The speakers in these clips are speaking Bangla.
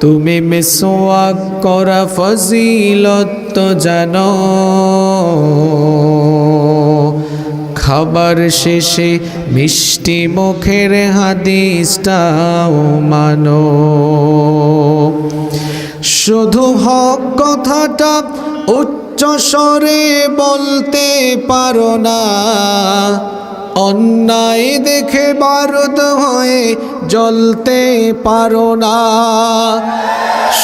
তুমি মিসওয়াক করা ফজিলত জানো। খাবার শেষে মিষ্টি মুখের হাদিসটাও মানো। শুধু হক কথাটা উচ্চ স্বরে বলতে পারো না। অন্যায় দেখে বারুদ হয়ে জ্বলতে পারো না।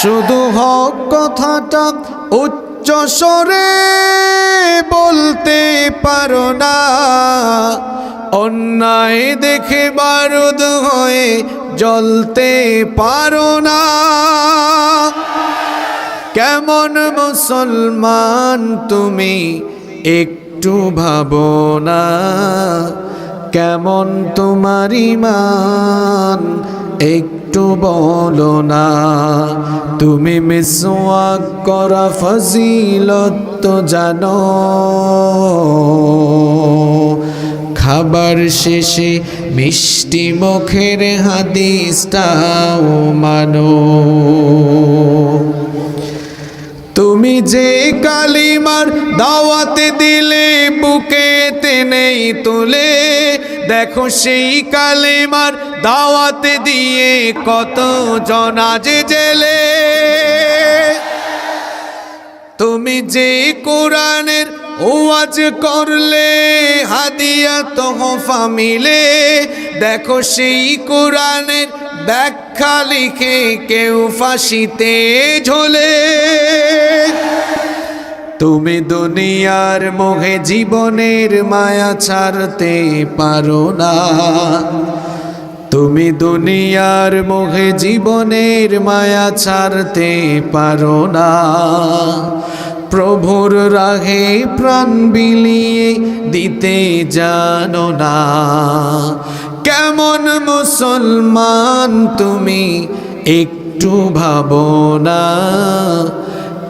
শুধু হক কথাটা উচ্চ স্বরে বলতে পারো না। অন্যায় দেখে বারুদ হয়ে জ্বলতে পারো না। কেমন মুসলমান তুমি একটু ভাবো না। কেমন তোমার ইমান একটু বলো না। তুমি মিসওয়াক করা ফজিলত তো জানো। খাবার শেষে মিষ্টি মুখের হাদিসটাও মানো। তুমি যে কালিমার দাওয়াতে দিলে বুকে নেই তুলে দেখো সেই কালিমার দাওয়াতে দিয়ে কত জনাজে জেলে। তুমি যে কোরআনের ওয়াজ করলে, হাদিয়া, তোহফা মিলে, দেখো সেই কোরআনের ব্যাখ্যা লিখে কেউ ফাঁসিতে ঝোলে। তুমি দুনিয়ার মোহে জীবনের মায়া ছাড়তে পারো না। তুমি দুনিয়ার মুখে জীবনের মায়া ছাড়তে পারো না। প্রভুর রাহে প্রাণ বিলিয়ে দিতে জানো না। কেমন মুসলমান তুমি একটু ভাবো না।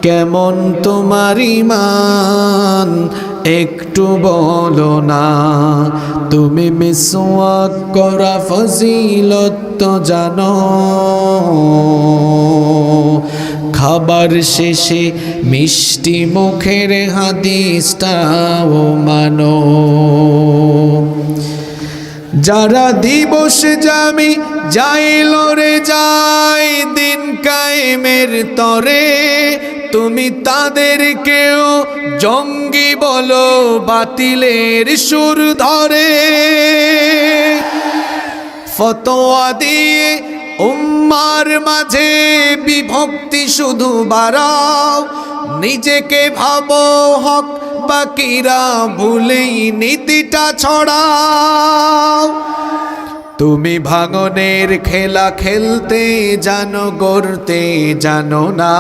কেমন তোমার ইমান একটু বলো না। তুমি মিসওয়াক করা ফজিলত তো জানো। খাবার শেষে মিষ্টি মুখের হাদিসটাও মানো। যারা দিবস জামি যাইল রে যাই দিন কায়েমের তরে তুমি তাদেরকেও জঙ্গি বলো বাতিলের সুর ধরে। ফতোয়া দিয়ে উম্মার মাঝে বিভক্তি শুধু বাড়াও। নিজেকে ভাবো হক বাকিরা ভুলেই নীতিটা ছড়াও। তুমি ভাঙনের খেলা খেলতে জানো, গড়তে জানো না।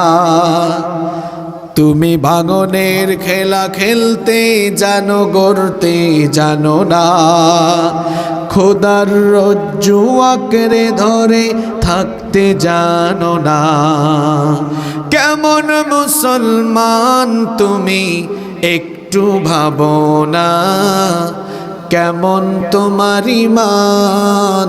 তুমি ভাঙনের খেলা খেলতে জানো, গড়তে জানো না। খোদার রজ্জু আঁকড়ে ধরে থাকতে জানো না। কেমন মুসলমান তুমি একটু ভাবো না। কেমন তোমার ইমান